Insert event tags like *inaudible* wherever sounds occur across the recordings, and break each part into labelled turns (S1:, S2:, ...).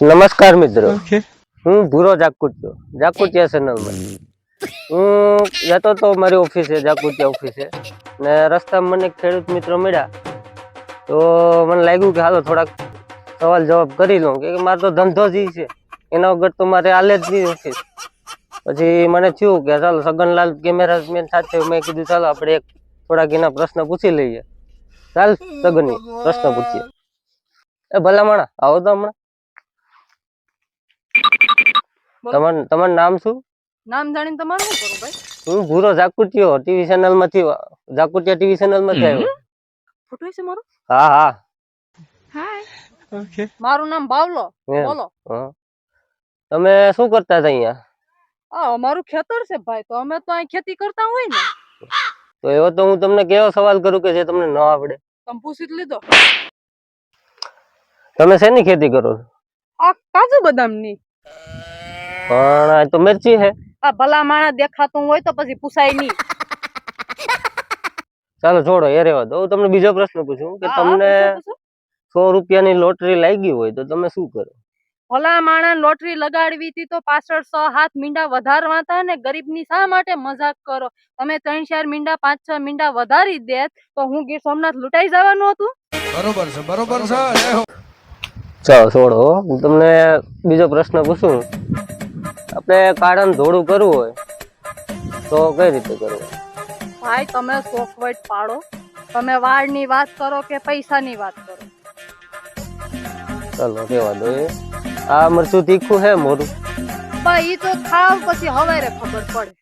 S1: નમસ્કાર મિત્રો. હું ભૂરો જાકુટિયો. જાકુટિયા ચેનલમાં હું જતો તો મારી ઓફિસે જાકુટિયા ઓફિસે ને રસ્તામાં મને ખેડૂત મિત્રો મળ્યા. તો મને લાગ્યું કે હાલો થોડાક સવાલ જવાબ કરી લઉં. કે મારો તો ધંધો જ છે. એના વગર તો મારે હાલે જ નહીં ઓફિસ પછી મને થયું કે ચાલો સગનલાલ કેમેરામેન સાથે મેં કીધું ચાલો આપણે એક થોડાક એના પ્રશ્ન પૂછી લઈએ. ચાલ સગની પ્રશ્ન પૂછીએ. એ ભલા માણા આવો તો હમણાં. તમારું તમારું નામ શું?
S2: નામ જાણીને તમારે શું કરું ભાઈ?
S1: હું ભૂરો જાકુટિયો ટીવી ચેનલમાંથી જાકુટિયા ટીવી ચેનલમાંથી આવ્યો.
S2: ફોટો છે મારો?
S1: હા હા.
S3: ઓકે.
S2: મારું નામ બાવલો. બોલો.
S1: તમે શું કરતા હતા અહીંયા?
S2: આ અમારું ખેતર છે ભાઈ તો અમે તો અહીં ખેતી કરતા હોય ને.
S1: તો એવો તો હું તમને કેવો સવાલ કરું કે જે તમને ન આવડે?
S2: તમે પૂછી લીધો.
S1: તમે શેની ખેતી કરો છો?
S2: આ કાજુ બદામની
S1: પણ આ તો મિર્ચી હે.
S2: આ ભલા માણસ દેખાતું હોય તો પછી પૂછાય નહીં. *laughs*
S1: ચાલો છોડો એ રહેવા દો. હું તમને બીજો પ્રશ્ન પૂછું કે તમને. સો રૂપિયાની લોટરી લાગી હોય તો તમે શું કરો?
S2: ભલા માણસ લોટરી લગાડવી હતી તો પાછળ સો હાથ મીંડા વધારવા હતા ને ગરીબની શા માટે મજાક કરો? તમે ત્રણ ચાર મીંડા પાંચ છ મીંડા વધારી દે તો હું ગીર સોમનાથ લૂંટાઈ જવાનું હતું?
S3: બરોબર છે બરોબર છે
S1: ચાલો છોડો. હું તમને બીજો પ્રશ્ન પૂછું. આપણે કારણ ધોળું કરવું હોય તો કઈ રીતે કરવું?
S2: ભાઈ તમે સોફવટ પાડો. તમે વાળની વાત કરો કે પૈસાની વાત કરો?
S1: ચાલો કેવા દો એ આ મરચું તીખું હે મોરું?
S2: પણ ઈ તો ખાવ પછી હવારે ખબર પડે.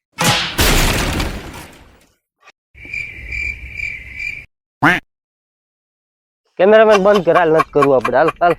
S1: કેમેરામેન બંધ કરાલ નથી કરવું આપણે. હાલ હાલ.